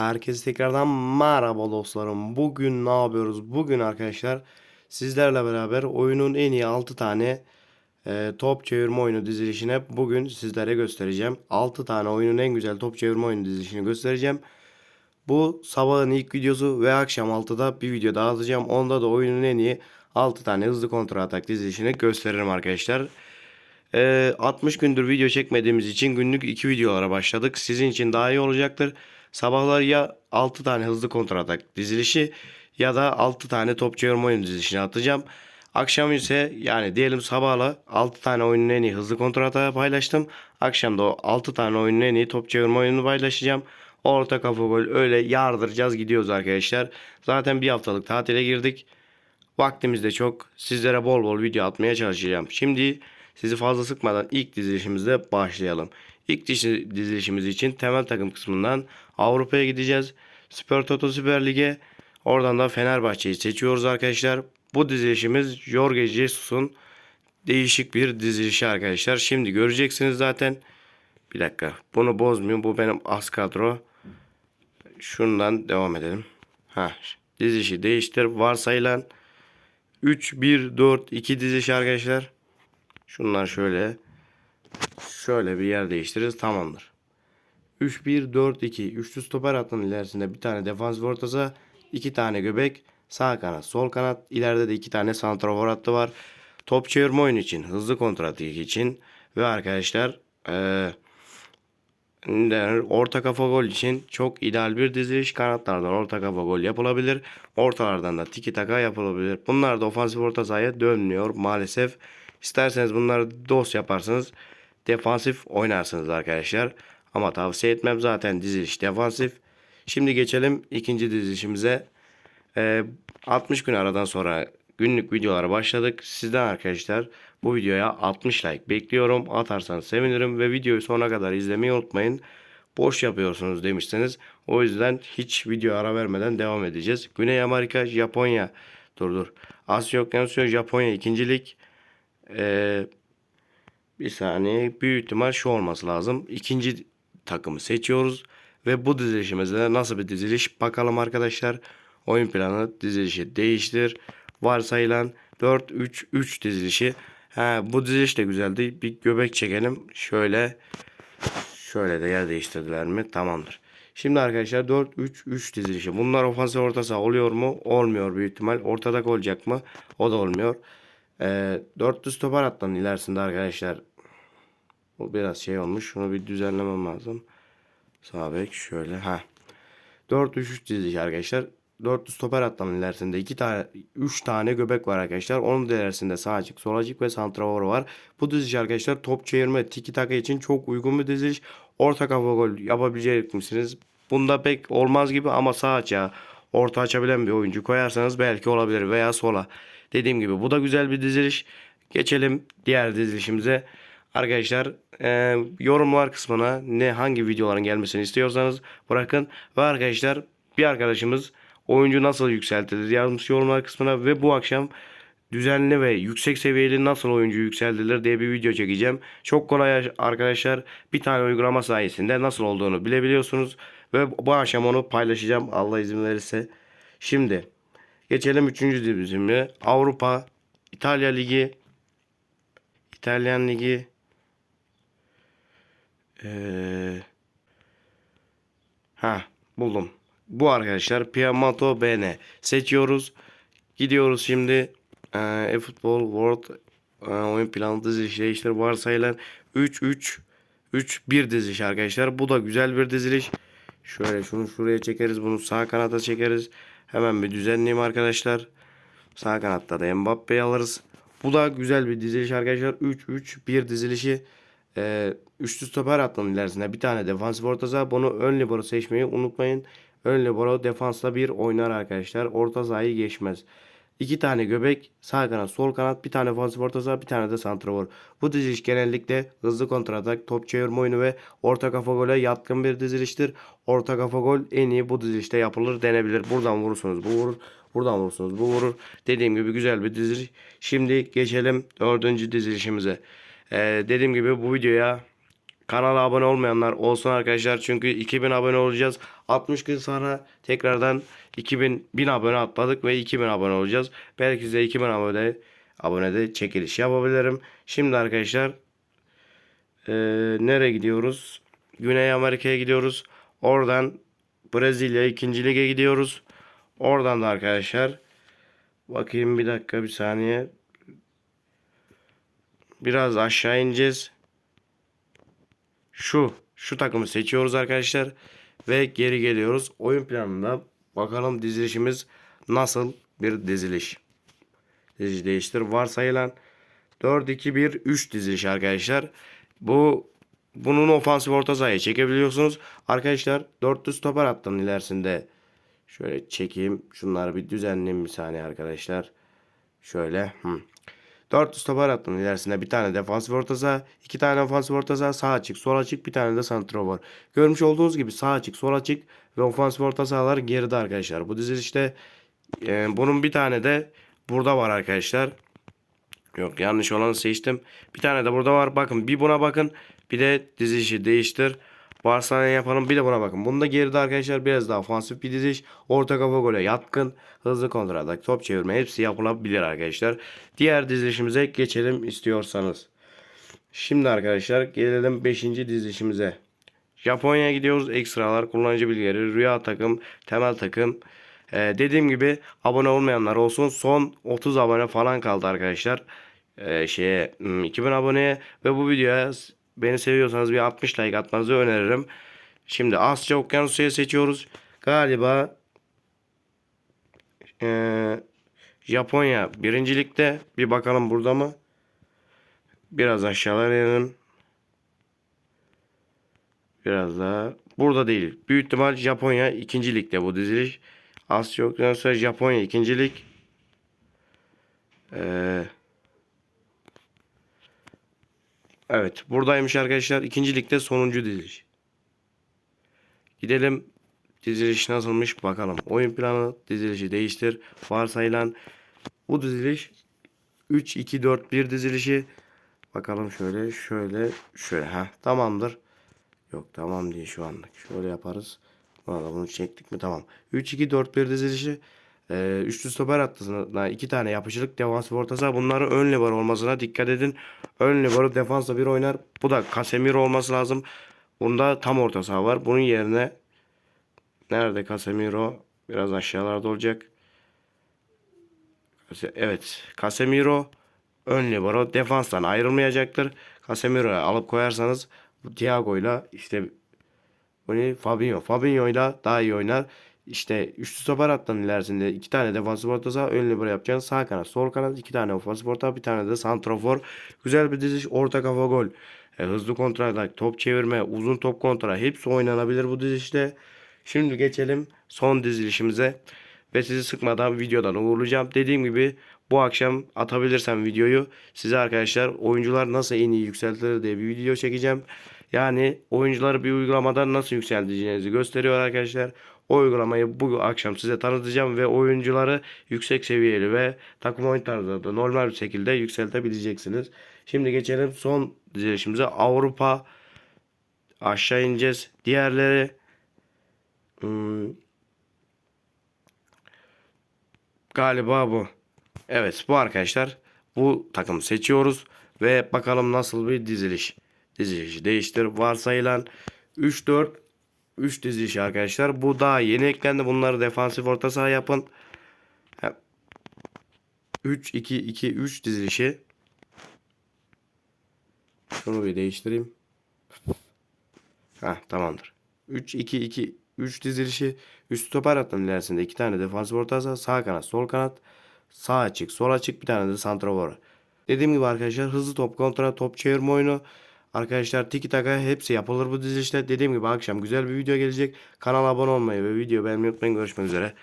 Herkese tekrardan merhaba dostlarım. Bugün ne yapıyoruz? Bugün arkadaşlar sizlerle beraber oyunun en iyi 6 tane e, top çevirme oyunu dizilişini bugün sizlere göstereceğim. 6 tane oyunun en güzel top çevirme oyunu dizilişini göstereceğim. Bu sabahın ilk videosu ve akşam 6'da bir video daha atacağım. Onda da oyunun en iyi 6 tane hızlı kontra atak dizilişini gösteririm arkadaşlar. Ee, 60 gündür video çekmediğimiz için günlük 2 videolara başladık. Sizin için daha iyi olacaktır. Sabahlar ya 6 tane hızlı kontratak dizilişi ya da 6 tane top çevirme oyun dizilişini atacağım. Akşam ise yani diyelim sabahla 6 tane oyunun en iyi hızlı kontratağı paylaştım. Akşam da o 6 tane oyunun en iyi top çevirme oyununu paylaşacağım. Orta kafa gol öyle yardıracağız gidiyoruz arkadaşlar. Zaten bir haftalık tatile girdik. Vaktimiz de çok. Sizlere bol bol video atmaya çalışacağım. Şimdi sizi fazla sıkmadan ilk dizilişimizle başlayalım. İlk dizi- dizilişimiz için temel takım kısmından Avrupa'ya gideceğiz. Spor Toto Süper Lig'e. Oradan da Fenerbahçe'yi seçiyoruz arkadaşlar. Bu dizilişimiz Jorge Jesus'un değişik bir dizilişi arkadaşlar. Şimdi göreceksiniz zaten. Bir dakika. Bunu bozmuyor. Bu benim az kadro. Şundan devam edelim. Ha, dizilişi değiştir. Varsayılan 3 1 4 2 dizilişi arkadaşlar. Şunlar şöyle şöyle bir yer değiştiririz tamamdır. 3 1 4 2 üçlü stoper hattının ilerisinde bir tane defans orta saha, iki tane göbek, sağ kanat, sol kanat, ileride de iki tane santrafor hattı var. Top çevirme oyunu için, hızlı kontratik için ve arkadaşlar denir? orta kafa gol için çok ideal bir diziliş. Kanatlardan orta kafa gol yapılabilir. Ortalardan da tiki taka yapılabilir. Bunlar da ofansif orta sahaya dönmüyor maalesef. İsterseniz bunları dos yaparsınız. Defansif oynarsınız arkadaşlar. Ama tavsiye etmem zaten diziliş defansif. Şimdi geçelim ikinci dizilişimize. Ee, 60 gün aradan sonra günlük videolara başladık. Sizden arkadaşlar bu videoya 60 like bekliyorum. Atarsanız sevinirim ve videoyu sona kadar izlemeyi unutmayın. Boş yapıyorsunuz demiştiniz. O yüzden hiç video ara vermeden devam edeceğiz. Güney Amerika, Japonya. Dur dur. Asya Okyanusu, Japonya ikincilik. Ee, bir saniye. Büyük ihtimal şu olması lazım. İkinci takımı seçiyoruz. Ve bu dizilişimizde nasıl bir diziliş bakalım arkadaşlar. Oyun planı dizilişi değiştir. Varsayılan 4-3-3 dizilişi. Ha, bu diziliş de güzeldi. Bir göbek çekelim. Şöyle şöyle de yer değiştirdiler mi? Tamamdır. Şimdi arkadaşlar 4-3-3 dizilişi. Bunlar ofansif orta saha oluyor mu? Olmuyor büyük ihtimal. Ortada olacak mı? O da olmuyor. Ee, 400 stoper hattının ilerisinde arkadaşlar. Bu biraz şey olmuş. Şunu bir düzenlemem lazım. Sağ bek şöyle. Ha. 4-3-3 dizilişi arkadaşlar. 400 stoper hattının ilerisinde 2 tane 3 tane göbek var arkadaşlar. Onun ilerisinde sağ açık ve santrafor var. Bu diziliş arkadaşlar top çevirme, tiki taka için çok uygun bir diziliş. Orta kafa gol yapabilecek misiniz? Bunda pek olmaz gibi ama sağ açığa orta açabilen bir oyuncu koyarsanız belki olabilir veya sola. Dediğim gibi bu da güzel bir diziliş. Geçelim diğer dizilişimize. Arkadaşlar e, yorumlar kısmına ne hangi videoların gelmesini istiyorsanız bırakın. Ve arkadaşlar bir arkadaşımız oyuncu nasıl yükseltilir yazmış yorumlar kısmına ve bu akşam düzenli ve yüksek seviyeli nasıl oyuncu yükseltilir diye bir video çekeceğim. Çok kolay arkadaşlar bir tane uygulama sayesinde nasıl olduğunu bilebiliyorsunuz ve bu akşam onu paylaşacağım Allah izin verirse. Şimdi geçelim 3. dizimi Avrupa İtalya Ligi İtalyan Ligi ee, ha buldum. Bu arkadaşlar Piemonte BN seçiyoruz. Gidiyoruz şimdi e, eFootball World e, oyun planı dizilişi değiştir varsayılan 3 3 3 1 diziliş arkadaşlar. Bu da güzel bir diziliş. Şöyle şunu şuraya çekeriz. Bunu sağ kanata çekeriz. Hemen bir düzenleyeyim arkadaşlar. Sağ kanatta da Mbappe'yi alırız. Bu da güzel bir diziliş arkadaşlar. 3-3-1 dizilişi. Ee, üçlü stoper hattının ilerisinde bir tane defansif orta saha. Bunu ön libero seçmeyi unutmayın. Ön libero defansla bir oynar arkadaşlar. Orta sahayı geçmez. İki tane göbek, sağ kanat, sol kanat, bir tane defansif orta saha, bir tane de santrafor. Bu diziliş genellikle hızlı kontratak, top çevirme oyunu ve orta kafa gole yatkın bir diziliştir. Orta kafa gol en iyi bu dizilişte yapılır denebilir. Buradan vurursunuz bu vurur. Buradan vurursunuz bu vurur. Dediğim gibi güzel bir diziliş. Şimdi geçelim dördüncü dizilişimize. Ee, dediğim gibi bu videoya Kanala abone olmayanlar olsun arkadaşlar. Çünkü 2000 abone olacağız. 60 gün sonra tekrardan 2000 1000 abone atladık ve 2000 abone olacağız. Belki size 2000 abone abonede çekiliş yapabilirim. Şimdi arkadaşlar eee, nereye gidiyoruz? Güney Amerika'ya gidiyoruz. Oradan Brezilya 2. lige gidiyoruz. Oradan da arkadaşlar bakayım bir dakika bir saniye. Biraz aşağı ineceğiz. Şu şu takımı seçiyoruz arkadaşlar ve geri geliyoruz. Oyun planında bakalım dizilişimiz nasıl bir diziliş. Diziliş değiştir. Varsayılan 4-2-1-3 diziliş arkadaşlar. Bu bunun ofansif orta sahaya çekebiliyorsunuz. Arkadaşlar 400 stoper hattının ilerisinde şöyle çekeyim. Şunları bir düzenleyeyim bir saniye arkadaşlar. Şöyle. Hı. 400 stoper hattının ilerisinde bir tane defansif orta saha, iki tane ofansif orta saha, sağ açık, sol açık, bir tane de santrofor. Görmüş olduğunuz gibi sağ açık, sol açık ve ofansif orta sahalar geride arkadaşlar. Bu dizilişte e, bunun bir tane de burada var arkadaşlar. Yok yanlış olanı seçtim. Bir tane de burada var. Bakın bir buna bakın. Bir de dizilişi değiştir. Varsayılan yapalım. Bir de buna bakın. Bunda geride arkadaşlar biraz daha ofansif bir diziliş. Orta kafa gole yatkın. Hızlı kontratak, top çevirme hepsi yapılabilir arkadaşlar. Diğer dizilişimize geçelim istiyorsanız. Şimdi arkadaşlar gelelim 5. dizilişimize. Japonya'ya gidiyoruz. Ekstralar, kullanıcı bilgileri, rüya takım, temel takım. Ee, dediğim gibi abone olmayanlar olsun. Son 30 abone falan kaldı arkadaşlar. Ee, şeye hmm, 2000 aboneye ve bu videoya beni seviyorsanız bir 60 like atmanızı öneririm. Şimdi Asya Okyanusu'yu seçiyoruz. Galiba ee, Japonya birincilikte. Bir bakalım burada mı? Biraz aşağılara inelim. Biraz daha. Burada değil. Büyük ihtimal Japonya ikinci ligde bu diziliş. Asya Okyanusu Japonya ikinci lig. Ee, evet. Buradaymış arkadaşlar. İkinci ligde sonuncu diziliş. Gidelim. Diziliş nasılmış bakalım. Oyun planı dizilişi değiştir. Varsayılan bu diziliş 3-2-4-1 dizilişi. Bakalım şöyle şöyle şöyle. ha tamamdır. Yok tamam değil şu anlık. Şöyle yaparız. Valla bunu çektik mi tamam. 3-2-4-1 dizilişi. Ee, üçlü stoper hattısına iki tane yapışırık defans orta saha. Bunların ön libero olmasına dikkat edin. Ön libero defansla bir oynar. Bu da Casemiro olması lazım. Bunda tam orta saha var. Bunun yerine nerede Casemiro? Biraz aşağılarda olacak. Evet. Casemiro ön libero defanstan ayrılmayacaktır. Casemiro'yu alıp koyarsanız Thiago'yla işte bu ne? Fabinho. Fabinho'yla daha iyi oynar. İşte üçlü stoper hattının ilerisinde iki tane defansif orta ön libero yapacaksın. Sağ kanat, sol kanat, iki tane ofansif orta, bir tane de santrofor. Güzel bir diziş, orta kafa gol. E, hızlı kontratak, top çevirme, uzun top kontra hepsi oynanabilir bu dizilişte. Şimdi geçelim son dizilişimize. Ve sizi sıkmadan videodan uğurlayacağım. Dediğim gibi bu akşam atabilirsem videoyu size arkadaşlar oyuncular nasıl en iyi yükseltilir diye bir video çekeceğim. Yani oyuncuları bir uygulamadan nasıl yükselteceğinizi gösteriyor arkadaşlar. O uygulamayı bu akşam size tanıtacağım ve oyuncuları yüksek seviyeli ve takım oyun tarzında da normal bir şekilde yükseltebileceksiniz. Şimdi geçelim son dizilişimize. Avrupa aşağı ineceğiz. Diğerleri hmm, Galiba bu. Evet bu arkadaşlar. Bu takımı seçiyoruz. Ve bakalım nasıl bir diziliş. Dizilişi değiştir. Varsayılan 3-4 3 diziliş arkadaşlar. Bu daha yeni eklendi. Bunları defansif orta saha yapın. 3-2-2-3 dizilişi. Şunu bir değiştireyim. Ha tamamdır. 3-2-2 3 dizilişi üst stoper hattının ilerisinde iki tane defansif orta saha, sağ kanat, sol kanat, sağ açık, sol açık bir tane de santrafor. Dediğim gibi arkadaşlar hızlı top kontra, top çevirme oyunu. Arkadaşlar tiki taka hepsi yapılır bu dizilişte. Dediğim gibi akşam güzel bir video gelecek. Kanala abone olmayı ve video beğenmeyi unutmayın. Görüşmek üzere.